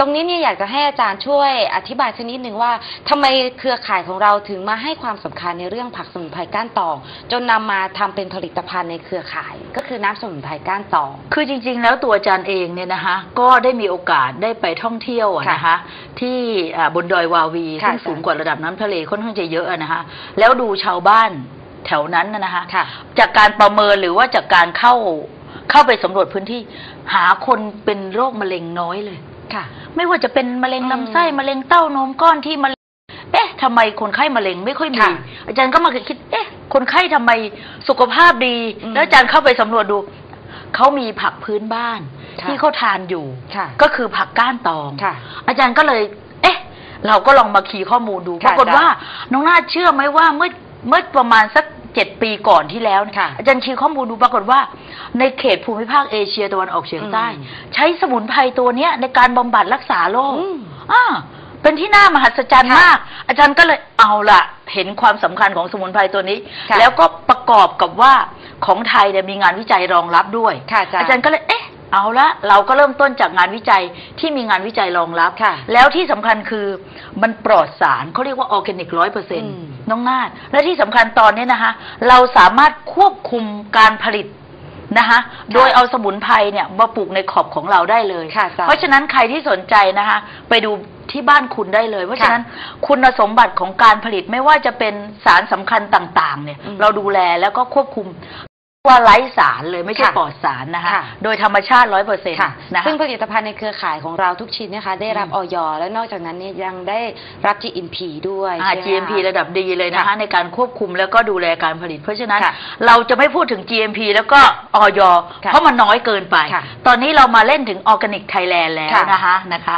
ตรงนี้เนี่ยอยากจะให้อาจารย์ช่วยอธิบายสักนิดหนึ่งว่าทำไมเครือข่ายของเราถึงมาให้ความสำคัญในเรื่องผักสมุนไพรก้านตอง จนนำมาทำเป็นผลิตภัณฑ์ในเครือข่าย ก็คือน้ำสมุนไพรก้านตอง คือจริง ๆ แล้วตัวอาจารย์เองเนี่ยนะคะ ก็ได้มีโอกาสได้ไปท่องเที่ยวอะนะคะที่อ่าบนดอยวาวีค่ะซึ่งสูงกว่าระดับน้ำทะเลค่อนข้างจะเยอะอะนะคะแล้วดูชาวบ้านแถวนั้นน่ะนะคะค่ะจากการประเมินหรือว่าจากการเข้าเข้าไปสำรวจพื้นที่ หาคนเป็นโรคมะเร็งน้อยเลย ค่ะ ไม่ว่าจะเป็นมะเร็งอืมลำไส้มะเร็งเต้านมก้อนที่มะเร็งเอ๊ะทำไมคนไข้มะเร็งไม่ค่อยมี ค่ะอาจารย์ก็มาคิด เอ๊ะ คนไข้ทำไมสุขภาพดี อืมแล้วอาจารย์เข้าไปสำรวจดู เขามีผักพื้นบ้าน ค่ะ ที่เขาทานอยู่ ค่ะ ก็คือผักก้านตอง ค่ะ อาจารย์ก็เลย เอ๊ะ เราก็ลองมาคีย์ข้อมูลดู ค่ะปรากฏอาจารย์ว่า น้องนาฏเชื่อไหมว่าเมื่อเมื่อประมาณสัก เจ็ดปีก่อนที่แล้วเนี่ยค่ะอาจารย์คีย์ข้อมูลดูปรากฏว่า ในเขตภูมิภาคเอเชียตะวันออกเฉียงใต้อืมใช้สมุนไพรตัวเนี้ยในการบำบัดรักษาโรคอืมอ่าเป็นที่น่ามหัศจรรย์ค่ะมาก อาจารย์ก็เลยเอาละเห็นความสำคัญของสมุนไพรตัวนี้ค่ะแล้วก็ประกอบกับว่าของไทยเนี่ยมีงานวิจัยรองรับด้วยค่ะอาจารย์อาจารย์ก็เลยเอ๊ะ เอาละเราก็เริ่มต้นจากงานวิจัยที่มีงานวิจัยรองรับค่ะ แล้วที่สำคัญคือมันปลอดสารเขาเรียกว่าออร์แกนิกร้อยเปอร์เซ็นต์มน้องนาดและที่สำคัญตอนนี้นะคะ เราสามารถควบคุมการผลิตนะคะ โดยเอาสมุนไพรเนี่ยมาปลูกในขอบของเราได้เลยค่ะอาจารย์เพราะฉะนั้นใครที่สนใจนะคะ ไปดูที่บ้านคุณได้เลย เพราะฉะนั้นคุณสมบัติของการผลิตไม่ว่าจะเป็นสารสำคัญต่าง ๆ เนี่ยอืมเราดูแลแล้วก็ควบคุม ว่าไร้สารเลยไม่ใช่ค่ะปลอดสารนะคะค่ะ โดยธรรมชาติร้อยเปอร์เซ็นต์ค่ะนะคะ ซึ่งผลิตภัณฑ์ในเครือข่ายของเราทุกชิ้นนะคะ ได้รับอืม ออยและนอกจากนั้นเนี่ยยังได้รับ GMP ด้วยอ่า ใช่ไหม GMP คะระดับดีเลยนะคะ ค่ะในการควบคุมแล้วก็ดูแลการผลิต เพราะฉะนั้นค่ะเราจะไม่พูดถึง GMP แล้วก็ออยค่ะเพราะมันน้อยเกินไป ค่ะตอนนี้เรามาเล่นถึงออร์แกนิกไทยแลนด์แล้วค่ะนะคะนะคะ